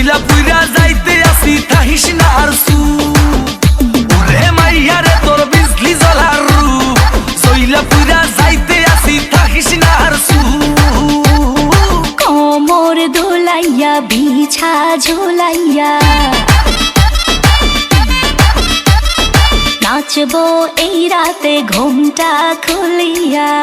পুইলা পুইরা যাইতে আসি তাহিস না আর সু। ওরে মাইয়া রে, তোর বিজলি জ্বলার রু। জইলা পুইরা যাইতে আসি তাহিস না আর সু। কোমর দোলাইয়া, বিছা ঝোলাইয়া। নাচবো এই রাতে, ঘুমটা খুলিয়া।